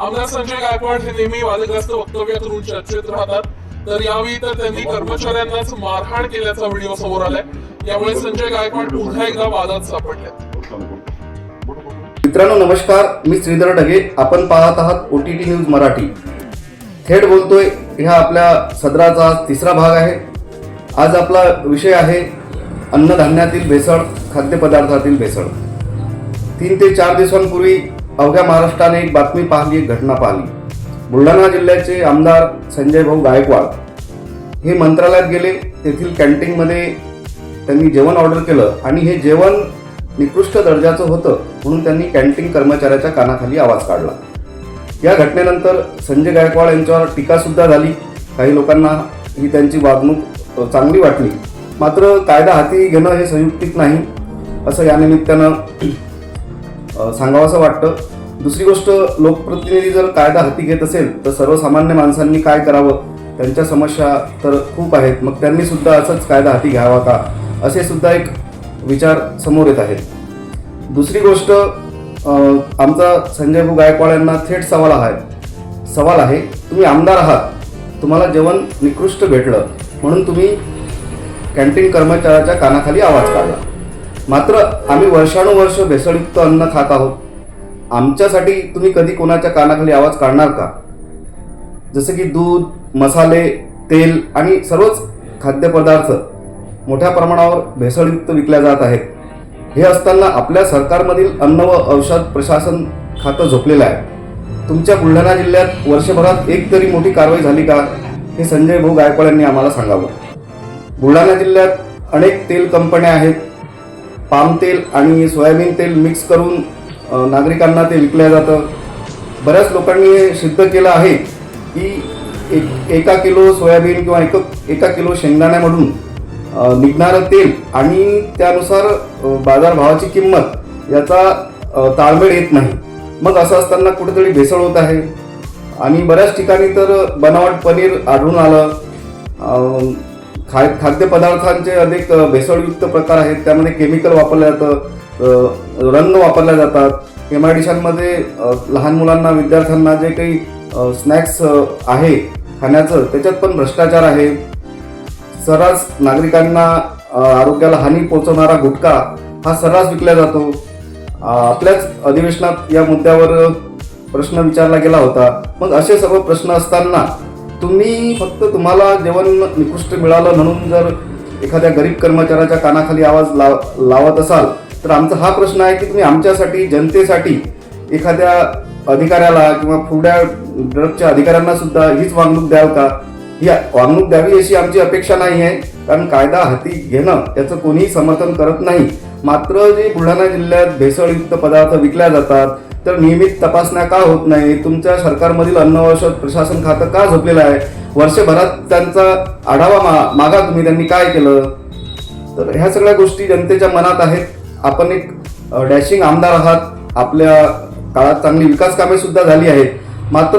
आमदार संजय गायकवाड हे नेहमी वादग्रस्त वक्तव्य करून चर्चेत राहतात. तर यावेळी तर त्यांनी कर्मचाऱ्यांनाच मारहाण केल्याचा व्हिडिओ समोर आलाय. यामुळे संजय गायकवाड पुन्हा एकदा वादात सापडले मित्रांनो नमस्कार. मी श्रीधर ढगे. आपण पाहत आहात O T T news Marathi. थेट बोलतोय ह्या आपल्या सदराचा तिसरा भाग आहे. आज आपला विषय आहे अन्नधान्यातील भेसळ खाद्यपदार्थातील भेसळ. तीन ते चार दिवसांपूर्वी अवघ्या महाराष्ट्राने एक बातमी पाहिली एक घटना पाहिली. बुलढाणा जिल्ह्याचे आमदार संजय भाऊ गायकवाड हे मंत्रालयात गेले. तेथील कॅन्टीनमध्ये त्यांनी जेवण ऑर्डर केलं आणि हे जेवण निकृष्ट दर्जाचं होतं म्हणून त्यांनी कॅन्टीन कर्मचाऱ्याच्या कानाखाली आवाज काढला. या घटनेनंतर संजय गायकवाड यांच्यावर टीकासुद्धा झाली. काही लोकांना ही त्यांची वागणूक चांगली वाटली. मात्र कायदा हाती घेणं हे संयुक्तिक नाही असं या निमित्तानं सांगावं असं वाटतं. दुसरी गोष्ट लोकप्रतिनिधी जर कायदा हाती घेत असेल तर सर्वसामान्य माणसांनी काय करावं? त्यांच्या समस्या तर खूप आहेत. मग त्यांनी सुद्धा असंच कायदा हाती घ्यावा का? असे सुद्धा एक विचार समोर येत आहेत. दुसरी गोष्ट आमचा संजय भाऊ गायकवाड यांना थेट सवाल आहे. सवाल आहे तुम्ही आमदार आहात. तुम्हाला जेवण निकृष्ट भेटलं. म्हणून तुम्ही कॅन्टीन कर्मचाऱ्याच्या कानाखाली आवाज काढला. मात्र आम्ही वर्षानुवर्ष भेसळयुक्त अन्न खात आहोत. आमच्यासाठी तुम्ही कधी कोणाच्या कानाखाली आवाज काढणार का? जसं की दूध मसाले तेल आणि सर्वच खाद्यपदार्थ मोठ्या प्रमाणावर भेसळयुक्त विकल्या जात आहेत. हे असताना आपल्या सरकारमधील अन्न व औषध प्रशासन खातं झोपलेलं आहे. तुमच्या बुलढाणा जिल्ह्यात वर्षभरात एक तरी मोठी कारवाई झाली का? हे संजय भाऊ गायकवाड यांनी आम्हाला सांगावं. बुलढाणा जिल्ह्यात अनेक तेल कंपन्या आहेत. पाम तेल आणि सोयाबीन तेल मिक्स करून नागरिकांना ते विकलं जातं. बऱ्याच लोकांनी हे सिद्ध केलं आहे की एक एका किलो सोयाबीन किंवा एक एका किलो शेंगदाण्यामधून निघणारं तेल आणि त्यानुसार बाजारभावाची किंमत याचा ताळमेळ येत नाही. मग असं असताना कुठेतरी भेसळ होत आहे. आणि बऱ्याच ठिकाणी तर बनावट पनीर आढळून आलं. खा खाद्यपदार्थांचे अनेक भेसळयुक्त प्रकार आहेत. त्यामध्ये केमिकल वापरलं जातं रंग वापरल्या जातात. एम आय डिशांमध्ये लहान मुलांना विद्यार्थ्यांना जे काही स्नॅक्स आहे खाण्याचं त्याच्यात पण भ्रष्टाचार आहे. सर्रास नागरिकांना आरोग्याला हानी पोहोचवणारा गुटखा हा सर्रास विकला जातो. आपल्याच अधिवेशनात या मुद्द्यावर प्रश्न विचारला गेला होता. मग असे सर्व प्रश्न असताना तुम्ही फक्त तुम्हाला जेवण निकृष्ट मिळालं म्हणून जर एखाद्या गरीब कर्मचाऱ्याच्या कानाखाली आवाज लाव लावत असाल तर आमचा हा प्रश्न आहे की तुम्ही आमच्यासाठी जनतेसाठी एखाद्या अधिकाऱ्याला किंवा फुड्या ड्रगच्या अधिकाऱ्यांना सुद्धा हीच वागणूक द्याल का? ही वागणूक द्यावी अशी आमची अपेक्षा नाही आहे. कारण कायदा हाती घेणं याचं कोणीही समर्थन करत नाही. मात्र जे बुलढाणा जिल्ह्यात भेसळयुक्त पदार्थ विकल्या जातात तर नियमित तपासण्या का होत नाही? तुमच्या सरकारमधील अन्न औषध प्रशासन खातं का झोपलेलं आहे? वर्षभरात त्यांचा आढावा मा मागा तुम्ही. त्यांनी काय केलं? तर ह्या सगळ्या गोष्टी जनतेच्या मनात आहेत. आपण एक डॅशिंग आमदार आहात. आपल्या काळात चांगली विकास कामे सुद्धा झाली आहेत. मात्र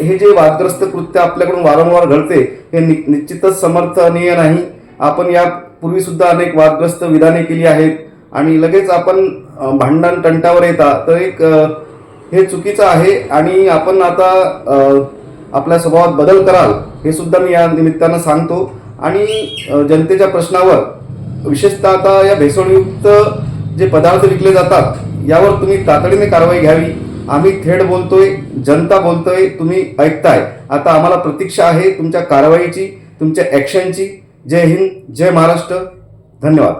हे जे वादग्रस्त कृत्य आपल्याकडून वारंवार घडते हे नि निश्चितच समर्थनीय नाही. आपण यापूर्वी सुद्धा अनेक वादग्रस्त विधाने केली आहेत. आणि लगेच आपण भांडण तंटावर येता. तर एक हे चुकीचं आहे आणि आपण आता आपल्या स्वभावात बदल कराल हे सुद्धा मी या निमित्तानं सांगतो. आणि जनतेच्या प्रश्नावर विशेषतः आता या भेसळयुक्त जे पदार्थ विकले जातात यावर तुम्ही तातडीने कारवाई घ्यावी. आम्ही थेट बोलतोय जनता बोलतोय तुम्ही ऐकताय. आता आम्हाला प्रतीक्षा आहे तुमच्या कारवाईची तुमच्या ॲक्शनची जय हिंद जय महाराष्ट्र. धन्यवाद.